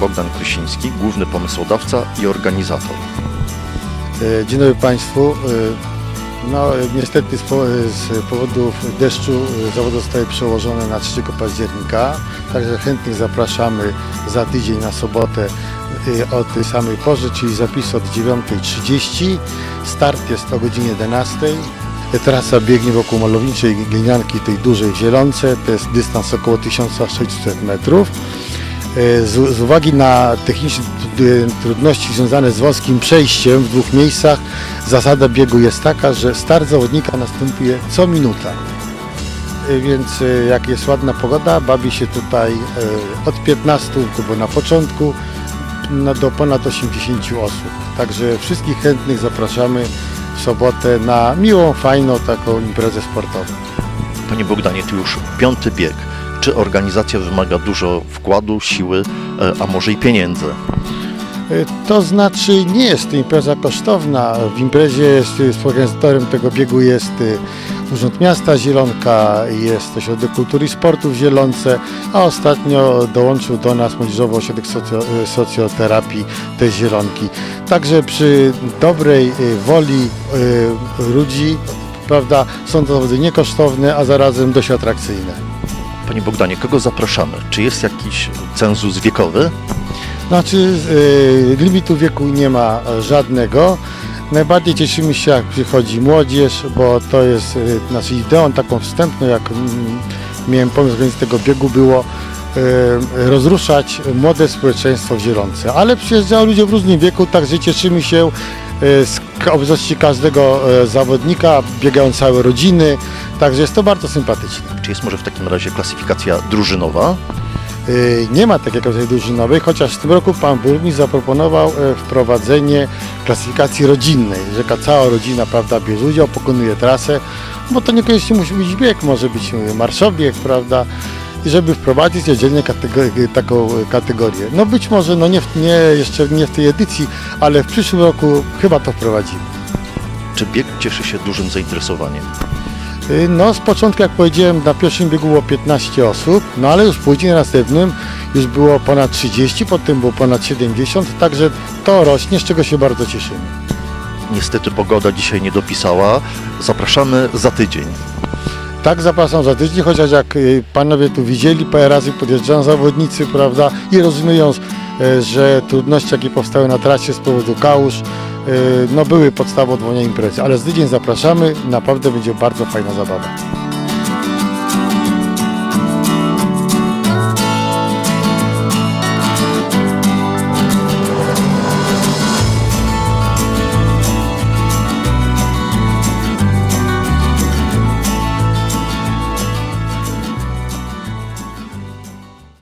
Bogdan Krysiński, główny pomysłodawca i organizator. E, Dzień dobry Państwu. E, No, e, niestety z, po, z powodów deszczu zawody zostały przełożone na 3 października, także chętnych zapraszamy za tydzień na sobotę o tej samej porze, czyli zapis od 9.30. Start jest o godzinie 11. E, Trasa biegnie wokół malowniczej glinianki, tej dużej Zielonce, to jest dystans około 1600 metrów. E, Z, z uwagi na techniczne tr- trudności związane z wąskim przejściem w dwóch miejscach, zasada biegu jest taka, że start zawodnika następuje co minuta. E, Więc e, jak jest ładna pogoda, bawi się tutaj od 15, to było na początku, do ponad 80 osób. Także wszystkich chętnych zapraszamy w sobotę na miłą, fajną taką imprezę sportową. Panie Bogdanie, to już piąty bieg. Czy organizacja wymaga dużo wkładu, siły, e, a może i pieniędzy? E, To znaczy nie jest to impreza kosztowna. W imprezie jest, jest organizatorem tego biegu jest e, Urząd Miasta Zielonka, jest Ośrodek Kultury i Sportu w Zielonce, a ostatnio dołączył do nas Młodzieżowy Ośrodek Socio, e, Socjoterapii tej Zielonki. Także przy dobrej woli ludzi, prawda, są to zawody niekosztowne, a zarazem dość atrakcyjne. Panie Bogdanie, kogo zapraszamy? Czy jest jakiś cenzus wiekowy? Znaczy e, limitu wieku nie ma żadnego. Najbardziej cieszymy się jak przychodzi młodzież, bo to jest e, znaczy ideą taką wstępną, jak mm, miałem pomysł organizacji tego biegu było e, rozruszać młode społeczeństwo w Zielonce. Ale przyjeżdżają ludzie w różnym wieku, także cieszymy się z k- obecności każdego e, zawodnika, biegają całe rodziny, także jest to bardzo sympatyczne. Czy jest może w takim razie klasyfikacja drużynowa? Y, Nie ma takiej kategorii drużynowej, chociaż w tym roku pan burmistrz zaproponował wprowadzenie klasyfikacji rodzinnej, że cała rodzina prawda, bierze udział, pokonuje trasę, bo to niekoniecznie musi być bieg, może być marszobieg, prawda, i żeby wprowadzić oddzielnie kategorię, taką kategorię. No być może, no nie, w, nie jeszcze nie w tej edycji, ale w przyszłym roku chyba to wprowadzimy. Czy bieg cieszy się dużym zainteresowaniem? Y, No z początku jak powiedziałem na pierwszym biegu było 15 osób, no ale już później na następnym już było ponad 30, potem było ponad 70, także to rośnie, z czego się bardzo cieszymy. Niestety pogoda dzisiaj nie dopisała. Zapraszamy za tydzień. Tak zapraszam za tydzień, chociaż jak y, panowie tu widzieli, parę razy podjeżdżają zawodnicy, prawda, i rozumieją, y, że trudności jakie powstały na trasie z powodu kałuż, y, no były podstawą odwołania imprezy, ale za tydzień zapraszamy, naprawdę będzie bardzo fajna zabawa.